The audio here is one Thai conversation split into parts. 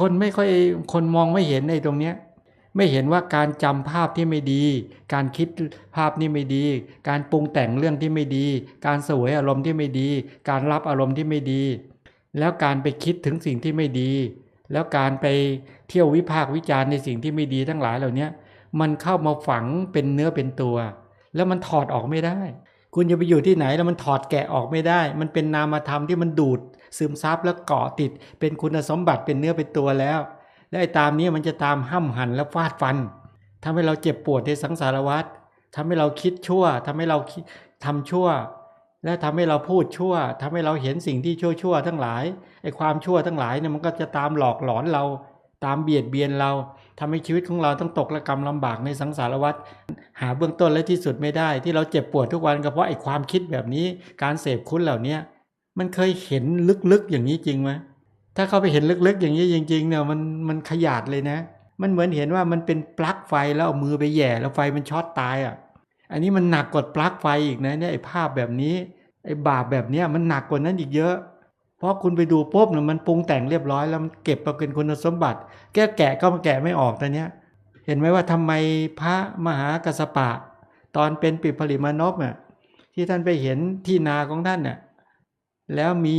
คนไม่ค่อยคนมองไม่เห็นในตรงเนี้ยไม่เห็นว่าการจำภาพที่ไม่ดี การคิดภาพนี่ไม่ดี การปรุงแต่งเรื่องที่ไม่ดี การสวยอารมณ์ที่ไม่ดี การรับอารมณ์ที่ไม่ดี แล้วการไปคิดถึงสิ่งที่ไม่ดี แล้วการไปเที่ยววิพากษ์วิจารณ์ในสิ่งที่ไม่ดีทั้งหลายเหล่านี้มันเข้ามาฝังเป็นเนื้อเป็นตัว แล้วมันถอดออกไม่ได้ คุณจะไปอยู่ที่ไหนแล้วมันถอดแกะออกไม่ได้ มันเป็นนามธรรมที่มันดูด ซึมซับแล้วเกาะติด เป็นคุณสมบัติเป็นเนื้อเป็นตัวแล้ว และไอ้ตามนี้มันจะตามห้ำหันและฟาดฟันทำให้เราเจ็บปวดในสังสารวัฏทำให้เราคิดชั่วทำให้เราคิดทำชั่ว และทำให้เราพูดชั่วทำให้เราเห็นสิ่งที่ชั่วชั่วทั้งหลายไอ้ความชั่วทั้งหลายเนี่ยมันก็จะตามหลอกหลอนเรา ตามเบียดเบียนเราทำให้ชีวิตของเราต้องตกระกรรมลำบากในสังสารวัฏ หาเบื้องต้นและที่สุดไม่ได้ ที่เราเจ็บปวดทุกวันก็เพราะไอ้ความคิดแบบนี้ การเสพคุณเหล่านี้มันเคยเห็นลึกๆอย่างนี้จริงไหมถ้าเขาไปเห็นลึกๆ อย่างนี้จริง ๆ เนี่ยมันมันขยาดเลยนะ มันเหมือนเห็นว่ามันเป็นปลั๊กไฟแล้วเอามือไปแย่แล้วไฟมันช็อตตายอะ อันนี้มันหนักกว่าปลั๊กไฟอีกนะเนี่ยไอ้ภาพแบบนี้ไอ้บาปแบบเนี้ยมันหนักกว่านั้นอีกเยอะ เพราะคุณไปดูปุ๊บเนี่ยมันปรุงแต่งเรียบร้อยแล้วมันเก็บมาเป็นคุณสมบัติ แก้แกะก็มาแกะไม่ออกตอนเนี้ย เห็นไหมว่าทำไมพระมหากัสสปะ ตอนเป็นปิผลิมานพเนี่ยที่ท่านไปเห็นที่นาของท่านเนี่ยแล้วมี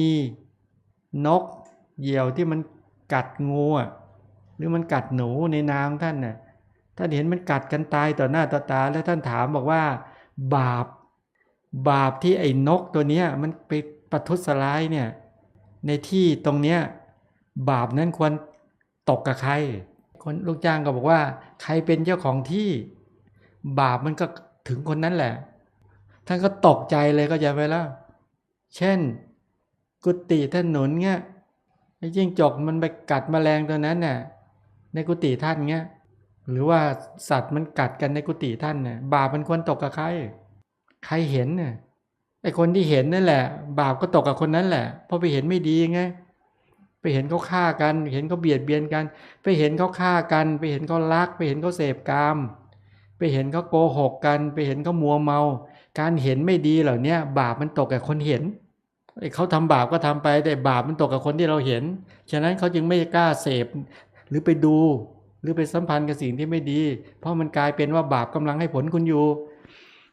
นกเหยี่ยวที่มันกัดงูอะหรือมันกัดหนูในนาของท่านน่ะท่านเห็นมันกัดกันตายต่อหน้าต่อตา แล้วท่านถามบอกว่า บาป บาปที่ไอ้นกตัวเนี้ยมันไปประทุษร้ายเนี่ยในที่ตรงเนี้ยบาปนั้นควรตกกับใคร คนลูกจ้างก็บอกว่า ใครเป็นเจ้าของที่บาปมันก็ถึงคนนั้นแหละ ท่านก็ตกใจเลยก็จะไปแล้ว เช่น กุฏิท่านหนุนเงี้ยไอ้จิ้งจกมันไปกัดแมลงตัวนั้นน่ะในกุฏิท่านเงี้ยหรือว่าสัตว์มันกัดกันในกุฏิท่านน่ะบาปมันควรตกกับใคร ใครเห็นน่ะไอ้คนที่เห็นนั่นแหละ บาปก็ตกกับคนนั้นแหละเพราะไปเห็นไม่ดีไง ไปเห็นเขาฆ่ากัน เห็นเขาเบียดเบียนกัน ไปเห็นเขาฆ่ากัน ไปเห็นเขาลัก ไปเห็นเขาเสพกาม ไปเห็นเขาโกหกกัน ไปเห็นเขามัวเมา การเห็นไม่ดีเหล่านี้บาปมันตกกับคนเห็นไอ้เขาทำบาปก็ทำไปแต่บาปมันตกกับคนที่เราเห็น ฉะนั้นเขาจึงไม่กล้าเสพ หรือไปดู หรือไปสัมพันธ์กับสิ่งที่ไม่ดี เพราะมันกลายเป็นว่าบาปกำลังให้ผลคุณอยู่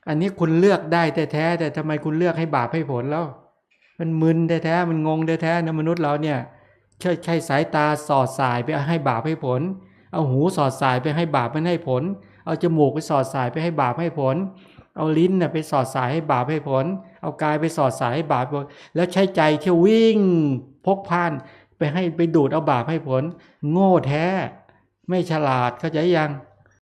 อันนี้คุณเลือกได้แต่แท้แต่ทำไมคุณเลือกให้บาปให้ผลแล้ว มันมึนแท้ๆมันงงแท้ๆนะมนุษย์เราเนี่ย ใช่ใช่สายตาสอดสายไปให้บาปให้ผล เอาหูสอดสายไปให้บาปไม่ให้ผล เอาจมูกไปสอดสายไปให้บาปให้ผล เอาลิ้นน่ะไปสอดสายให้บาปให้ผล เอากายไปสอดสายให้บาปผล แล้วใช้ใจเที่ยววิ่ง พกพานไปให้ไปดูดเอาบาปให้ผล โง่แท้ ไม่ฉลาดเข้าใจยัง